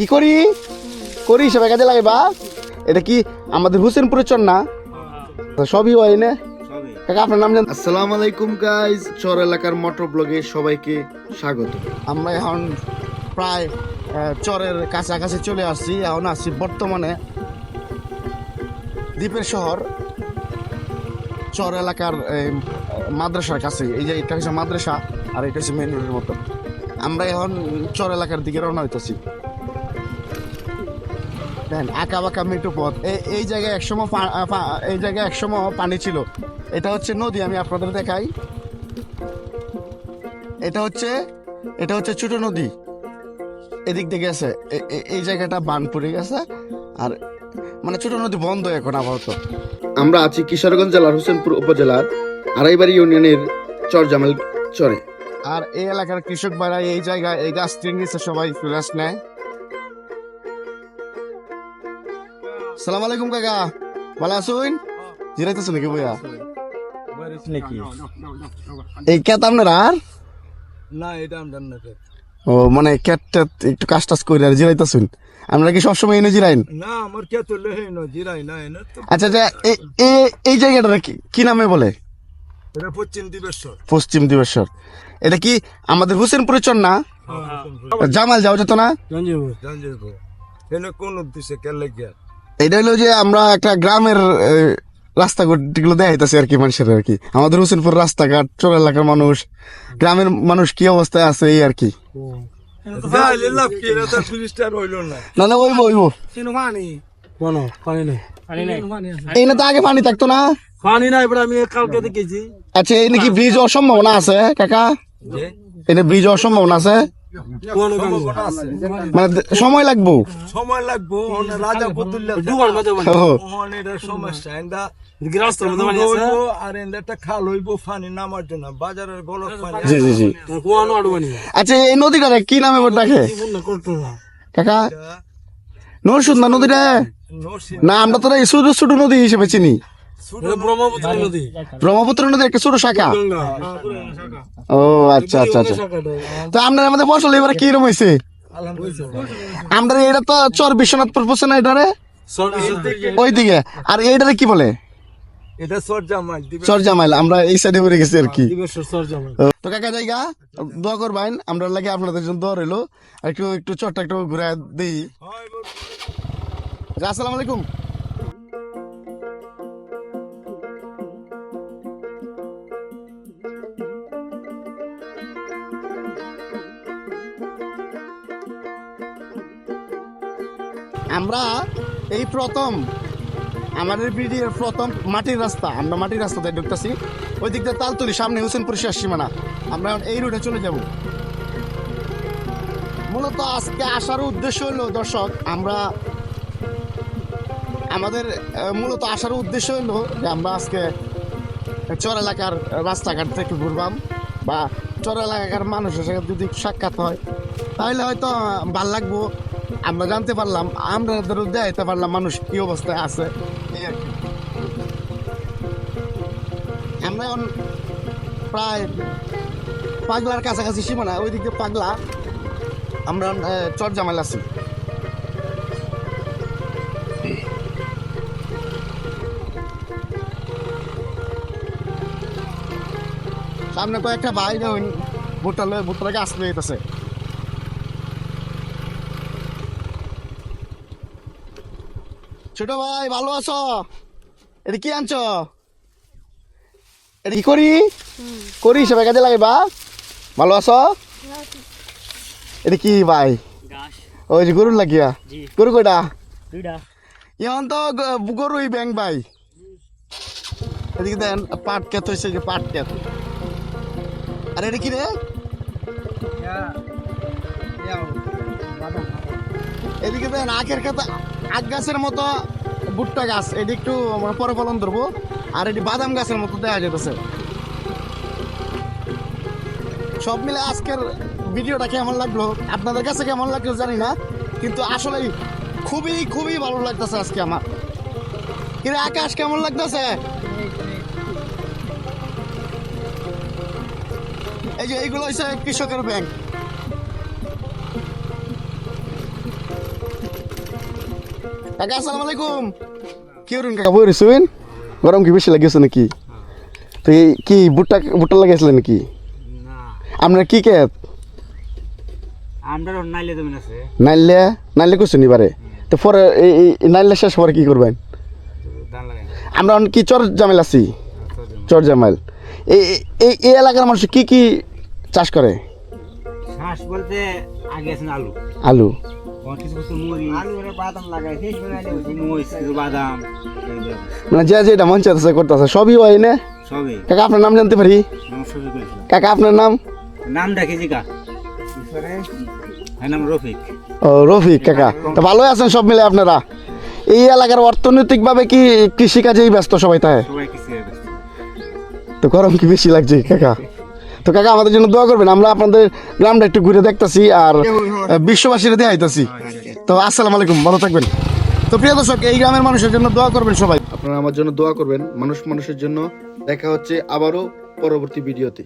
কি করি? করি সবাই কাজে লাগে বা? এটা কি আমাদের হুসেনপুরের চর না? সবই হয় না? কাকা আপনার নাম আসসালামু আলাইকুম গাইজ চর এলাকার মোটর ব্লগে সবাইকে স্বাগত। আমরা এখন প্রায় চরের কাছাকাছি চলে আসছি। এখন আসছি বর্তমানে দ্বীপের শহর চর এলাকার এই, মাদ্রাসার কাছে। এই যে এটা হচ্ছে মাদ্রাসা আর এটা হচ্ছে মেন রোডের মতো। আমরা এখন চর এলাকার দিকে রওনা হইতেছি। দেখেন আঁকা বাঁকা মেট্রো পথ। এই- এই জায়গায় একসময় এই জায়গায় একসময় পানি ছিল। এটা হচ্ছে নদী আমি আপনাদের দেখাই। এটা হচ্ছে এটা হচ্ছে ছোট নদী। এদিক দিয়ে গেছে। এই জায়গাটা বান পড়ে গেছে। আর মানে ছোট নদী বন্ধ এখন আপাতত। আমরা আছি কিশোরগঞ্জ জেলার হোসেনপুর উপজেলার আড়াইবাড়ি ইউনিয়নের চরজামাল চরে। আর এই এলাকার কৃষক ভাইরা এই জায়গায় এই গাছটির নিচে সবাই ফ্লাস নেয়। সালাম আলাইকুম কাকা ভালো আছুন জিরাইতেছো নাকি বইয়া নাকি এই কেত আপনার আর না এটা আমরা না ও মানে ক্যাট ট্যাট একটু কাজ টাজ করে আর জিরাইতেছুন আপনারা কি সবসময় এনে জিরাইন না আমার কে তো লেহে ন জিরাই না এনে তো আচ্ছা আচ্ছা এ- এ- এই জায়গাটা কি কি নামে বলে এটা পশ্চিম দিবেশ্বর পশ্চিম দিবেশ্বর এটা কি আমাদের হোসেনপুরের চর না জামাল যাও যেত না এনে কোন উদ্দেশ্যে কে লেগে এটা হলো যে আমরা একটা গ্রামের রাস্তাঘাটগুলো দেখাইতেছি আর কি মানুষের আর কি। আমাদের হোসেনপুর রাস্তাঘাট চোর এলাকার মানুষ গ্রামের মানুষ কি অবস্থায় আছে এই আর কি। না না ওইব। ওইব এই না তো আগে পানি থাকতো না? পানি নাই আমি কালকে দেখেছি। আচ্ছা এই নাকি ব্রিজ হওয়ার সম্ভাবনা আছে কাকা? এনে ব্রিজ হওয়ার সম্ভাবনা আছে? মানে সময় লাগবো? সময় লাগবো রাজা বদুল্লা ও, ওনে এটা সমস্যা এন্ডা রাস্তার মধ্যে পানি আছে আর এন্ডা একটা খাল হইব পানি নামার জন্য বাজারের গলক পানি জি জি জি। কোয়ানো আড়বানি আচ্ছা এই নদীটা কি নামে ডাকে কাকা নরসুন্দা নদীটা? না আমরা তো এই ছোট ছোট নদী হিসেবে চিনি। ব্রহ্মপুত্র নদী। একটা ছোট শাখা? ও আচ্ছা আচ্ছা আচ্ছা। তো আপনার আমাদের ফসল এবারে কি রকম হয়েছে আমরা এটা তো চর বিশ্বনাথপুর পড়ছে না এটারে? ওই দিকে আর এইটারে কি বলে? এটা সরজামাই চর জামাইল আমরা এই সাইডে পড়ে গেছি আর কি। তো কাকা জায়গা দোয়া করবেন আমরা লাগে আপনাদের জন্য দোয়া রইল। আর একটু একটু চটটা একটু ঘুরে দিই। আসসালামু আলাইকুম। আমরা এই প্রথম, আমাদের বিডির প্রথম মাটির রাস্তা, আমরা মাটির রাস্তাতে ঢুকতেছি। ওই দিক দিয়ে তালতলি, সামনে হোসেনপুর শেষ সীমানা। আমরা এই রুটে চলে যাব। মূলত আজকে আসার উদ্দেশ্য হলো, দর্শক, আমরা, আমাদের মূলত আসার উদ্দেশ্য হলো যে আমরা আজকে চর এলাকার রাস্তাঘাট থেকে ঘুরবাম বা চর এলাকার মানুষের সাথে যদি সাক্ষাৎ হয়, তাহলে হয়তো ভালো লাগবো। আমরা জানতে পারলাম, আমরা ধরো দেখাইতে পারলাম মানুষ কি অবস্থায় আছে। আমরা প্রায় পাগলার কাছাকাছি ওই দিকে পাগলা। আমরা চর জামাল আছি। সামনে কয়েকটা দেখুন ভুট্টা ভুট্টার গাছ যেতেছে ছোট ভাই ভালো আছো? এটা কি আনছো? এটা কি করি? করি সবাই কাজে লাগে বা? ভালো আছো? এটা কি ভাই? ওই যে গরুর লাগিয়া। গরু কয়টা? এখন তো গ- গরুই ব্যাং ভাই। এদিকে দেন পাট কেত হয়েছে যে পাট কেত আর এটা কি রে? এদিকে দেন, আখের খেতে আখ গাছের মতো ভুট্টা গাছ। এটি একটু পরে ফলন ধরবো। আর এটি বাদাম গাছের মতো দেখা যেতেছে সব মিলে আজকের ভিডিওটা কেমন লাগল? আপনাদের কাছে কেমন লাগল জানি না, কিন্তু আসলে খুবই খুবই ভালো লাগতেছে আজকে আমার। কিন্তু আকাশ, কেমন লাগতেছে? এই যে এইগুলো হচ্ছে কৃষকের ব্যাংক। কাকা আসসালামু আলাইকুম। কি করুন কাকা? বই রইছেন গরম কি বেশি লাগিয়েছে নাকি? তো কি ভুট্টা ভুট্টা লাগাইছিলেন নাকি? আপনার কি ক্ষেত নাইলে নাইলে? নাইলে এবারে তো পরে এই নাইলে শেষ পরে কি করবেন? আমরা কি চর জামেল আছি? চর জামাইল এই এই- এলাকার মানুষ কি কি চাষ করে? শ্বাস বলতে আগে আলু। আলু। এইগুলো। মানে যে যেটা মন চাইতেছে করতেছে সবই হয় না? সবই। কাকা আপনার নাম জানতে পারি? কাকা আপনার নাম? নাম ডাকি জিকা হ্যাঁ নাম রফিক। ও রফিক কাকা। তো ভালোই আছেন সব মিলে আপনারা? এই এলাকার অর্থনৈতিকভাবে কি কৃষিকাজেই ব্যস্ত সবাই তাই? তো গরম কি বেশি লাগছে কাকা? তো কাকা আমাদের জন্য দোয়া করবেন আমরা আপনাদের গ্রামটা একটু ঘুরে দেখতেছি আর বিশ্ববাসীরা দিয়ে আইতাছি। তো আসসালামু আলাইকুম ভালো থাকবেন। তো প্রিয় দর্শক এই গ্রামের মানুষের জন্য দোয়া করবেন সবাই। আপনারা আমার জন্য দোয়া করবেন মানুষ মানুষের জন্য। দেখা হচ্ছে আবারও পরবর্তী ভিডিওতে।